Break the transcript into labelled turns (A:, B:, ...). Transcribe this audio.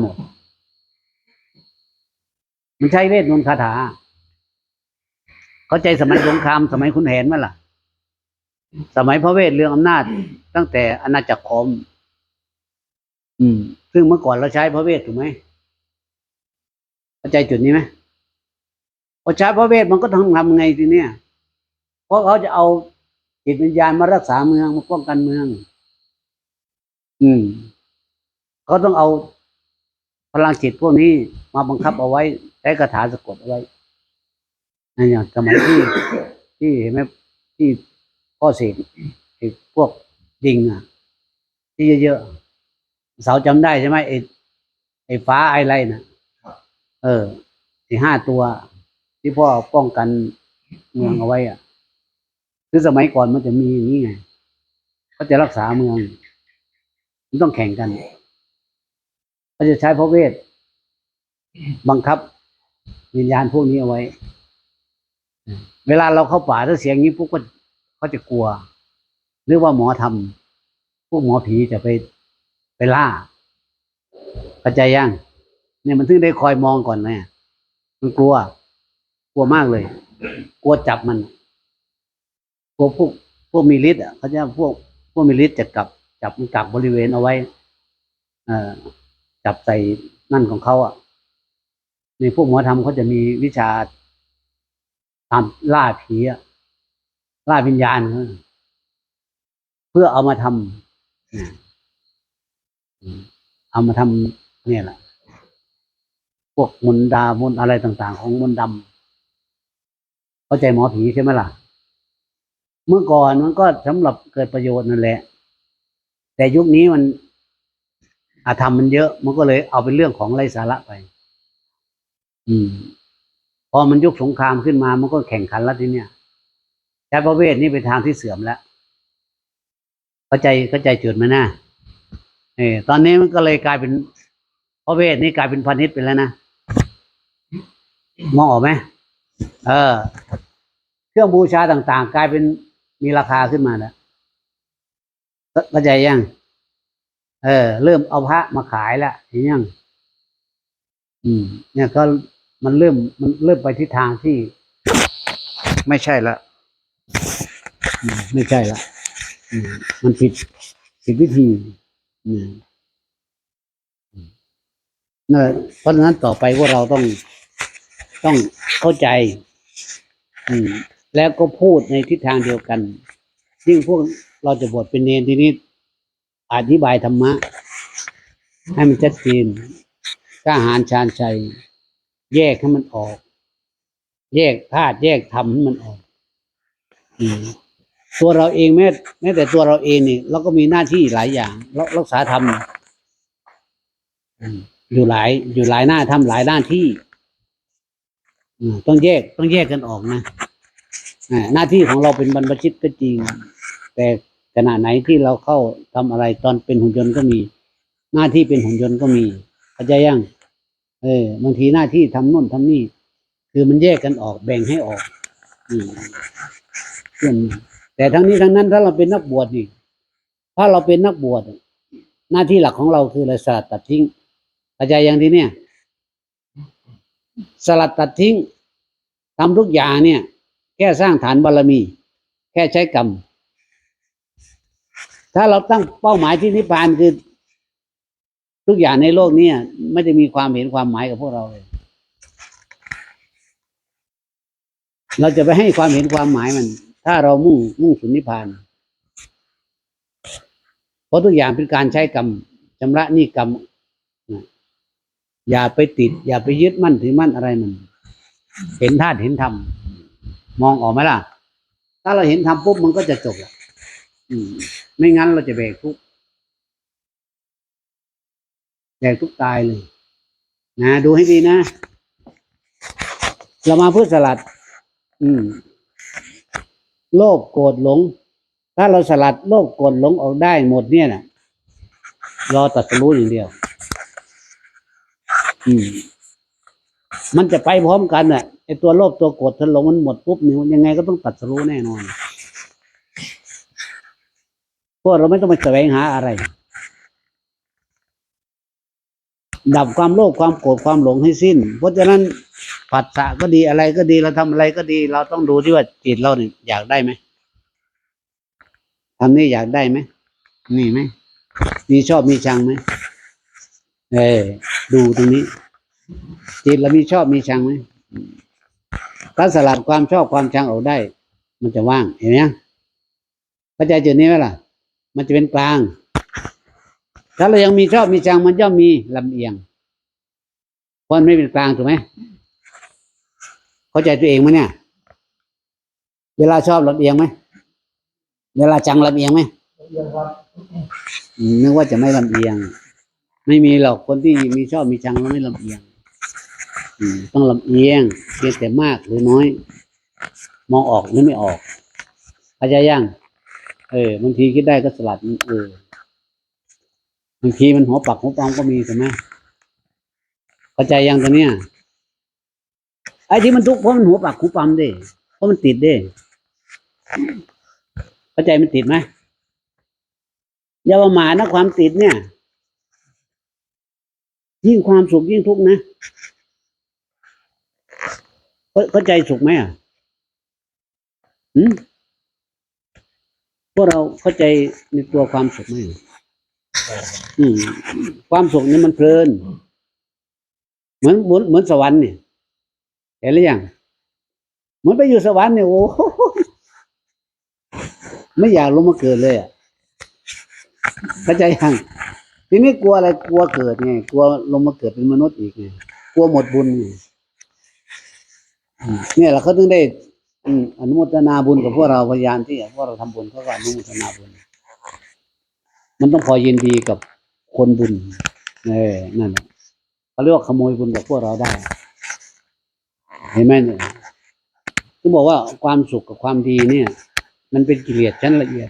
A: หมดมันใช้เวทมนต์คาถา เข้าใจสมัยสงครามสมัยคุณแผนมั้ยล่ะ สมัยพระเวทเรื่องอำนาจ ตั้งแต่อาณาจักรคอม อืม ซึ่งเมื่อก่อนเราใช้พระเวทถูกไหมเข้าใจจุดนี้ไหมพอใช้พระเวทมันก็ต้องทำไงทีเนี้ยเพราะเขาจะเอาจิตวิญญาณมารักษาเมืองมาป้องกันเมือง อืมเขาต้องเอา พลังจิตพวกนี้มาบังคับเอาไว้ใช้คาถาสะกดเอาไว้นั่นอย่างสมัยที่ ที่เห็นไหมที่พ่อเสกไอ้พวกดิงอะ ที่เยอะๆเสาจำได้ใช่ไหมไอ้ไอ้ฟ้าไอ้ไรน่ะเออที่ห้าตัว ที่พ่อป้องกันเมืองเอาไว้อะ คือสมัยก่อนมันจะมีอย่างนี้ไงเขาจะรักษาเมือง มันต้องแข่งกัน เขาจะใช้พระเวท บังคับวิญญาณพวกนี้เอาไว้ เวลาเราเข้าป่าถ้าเสียงนี้พวกก็เขาจะกลัว หรือว่าหมอทำพวกหมอผีจะไปไปล่าเข้าใจยังเนี่ยมันถึงได้คอยมองก่อนเลยมันกลัว กลัวมากเลย กลัวจับมันกลัวพวกพวกมีฤทธิ์อะเขาจะพวกพวกมีฤทธิ์จะกลับ จับมันกับบริเวณเอาไว้ เอ่อ จับใส่นั่นของเขาอะ ในพวกหมอธรรมเขาจะมีวิชาตามล่าผีอะล่าวิญญาณ เพื่อเอามาทำเอามาทำเนี่ยแหละพวกมนดามนอะไรต่าง ๆ ของมนดำเข้าใจหมอผีใช่ไหมล่ะ เมื่อก่อนมันก็สำหรับเกิดประโยชน์นั่นแหละ แต่ยุคนี้มัน อาธรรมมันเยอะ มันก็เลยเอาเป็นเรื่องของไร้สาระไป อืม พอมันยุคสงครามขึ้นมา มันก็แข่งขันแล้วทีเนี้ยใช้ประเวทนี่เป็นทางที่เสื่อมแล้วเข้าใจเข้าใจจุดไหมนะเออตอนนี้มันก็เลยกลายเป็นพระเวทนี่กลายเป็นพาณิชย์ไปแล้วนะมองออกไหมเออ เครื่องบูชาต่าง ๆ กลายเป็นมีราคาขึ้นมาแล้วเข้าใจยัง เออ เริ่มเอาพระมาขายแล้วเห็นยังอืม เนี่ยก็มันเริ่มมันเริ่มไปทิศทางที่ ไม่ใช่ละไม่ใช่ละอืมมันผิดผิดวิธีอืมอืมนั่นเพราะฉะนั้นต่อไปพวกเราต้องต้องเข้าใจ อืม แล้วก็พูดในทิศทางเดียวกัน ยิ่งพวกเราจะบวชเป็นเนรทีนี้ อธิบายธรรมะ ให้มันชัดเจนกล้าหารชาญชัย แยกให้มันออก แยกธาตุแยกธรรมให้มันออกอตัวเราเองแม้แม้แต่ตัวเราเองนี่เราก็มีหน้าที่หลายอย่างรักรักษาธรรมอยู่หลาย อยู่หลายหน้าทำหลายหน้าที่ต้องแยกต้องแยกกันออกนะหน้าที่ของเราเป็นบรรพชิตก็จริง แต่ ขณะไหนที่เราเข้าทำอะไรตอนเป็นหุ่นยนต์ก็มี หน้าที่เป็นหุ่นยนต์ก็มีเข้าใจยังเออบางทีหน้าที่ทำโน่นทำนี่ คือมันแยกกันออกแบ่งให้ออกอืมแต่ทั้งนี้ทั้งนั้นถ้าเราเป็นนักบวชนี่ ถ้าเราเป็นนักบวชหน้าที่หลักของเราคืออะไรสลัดตัดทิ้งเข้าใจยังทีเนี่ย สลัดตัดทิ้งทำทุกอย่างเนี่ย แค่สร้างฐานบารมี แค่ใช้กรรม ถ้าเราตั้งเป้าหมายที่นิพพานคือ ทุกอย่างในโลกนี้ไม่ได้มีความเห็นความหมายกับพวกเราเลย เราจะไปให้ความเห็นความหมายมัน ถ้าเรามุ่งมุ่งสุนิพพาน เพราะทุกอย่างเป็นการใช้กรรมชำระหนี้กรรมอย่าไปติด อย่าไปยึดมั่นถือมั่นอะไรมัน เห็นธาตุเห็นธรรมมองออกไหมล่ะ ถ้าเราเห็นธรรมปุ๊บมันก็จะจบละอืม ไม่งั้นเราจะแบกทุกแบกทุกตายเลย นะ ดูให้ดีนะ เรามาเพื่อสลัด อืม โลภโกรธหลง ถ้าเราสลัดโลภโกรธหลงออกได้หมดเนี่ยนะรอตัดสรู้อย่างเดียว อืม มันจะไปพร้อมกันน่ะไอตัวโลภตัวโกรธถ้าหลงมันหมดปุ๊บนี่ยังไงก็ต้องตัดสู้แน่นอน พวกเราไม่ต้องไปแสวงหาอะไร ดับความโลภความโกรธความหลงให้สิ้น เพราะฉะนั้นผัสสะก็ดีอะไรก็ดีเราทำอะไรก็ดี เราต้องดูที่ว่าจิตเราเนี่ยอยากได้ไหมทำนี่อยากได้ไหมนี่ไหมมีชอบมีชังไหมเออดูตรงนี้ จิตเรามีชอบมีชังไหมอืมถ้าสลัดความชอบความชังออกได้ มันจะว่างเห็นไหมเข้าใจจุดนี้ไหมล่ะ มันจะเป็นกลาง ถ้าเรายังมีชอบมีชังมันย่อมมีลำเอียงเพราะมันไม่เป็นกลางถูกไหมเข้าใจตัวเองไหมเนี่ย เวลาชอบลำเอียงไหมเวลาจังลำเอียงไหมอืมนึกว่าจะไม่ลำเอียง ไม่มีหรอกคนที่มีชอบมีชังแล้วไม่ลำเอียงต้องลำเอียงเพียงแต่มากหรือน้อย มองออกหรือไม่ออกเข้าใจยัง เออบางทีคิดได้ก็สลัดเออบางทีมันหัวปักหัวปอมก็มีใช่ไหมเข้าใจยังตัวเนี้ยไอ้ที่มันทุกข์เพราะมันหัวปักหัวปอมด้เพราะมันติดด้เข้าใจมันติดไหมอย่าประมาทนะความติดเนี่ย ยิ่งความสุขยิ่งทุกข์นะเข้าใจสุขไหมอะหืม พวกเราเข้าใจในตัวความสุขไหมอะอืม ความสุขนี่มันเพลิน เหมือนเหมือนเหมือนสวรรค์เนี่ยเห็นหรือยังเหมือนไปอยู่สวรรค์เนี่ยโอ้โหไม่อยากลงมาเกิดเลยอะเข้าใจยังทีนี้กลัวอะไรกลัวเกิดไงกลัวลงมาเกิดเป็นมนุษย์อีกไงกลัวหมดบุญไงอืมเนี่ยเราเขาถึงได้ อืมอนุโมทนาบุญกับพวกเราพยายามที่พวกเราทำบุญเขาก็อนุโมทนาบุญ มันต้องพอยินดีกับคนบุญเออนั่นแหละเขาเรียกว่าขโมยบุญกับพวกเราได้ เห็นไหมเนี่ยที่บอกว่าความสุขกับความดีเนี่ย มันเป็นกิเลสชั้นละเอียด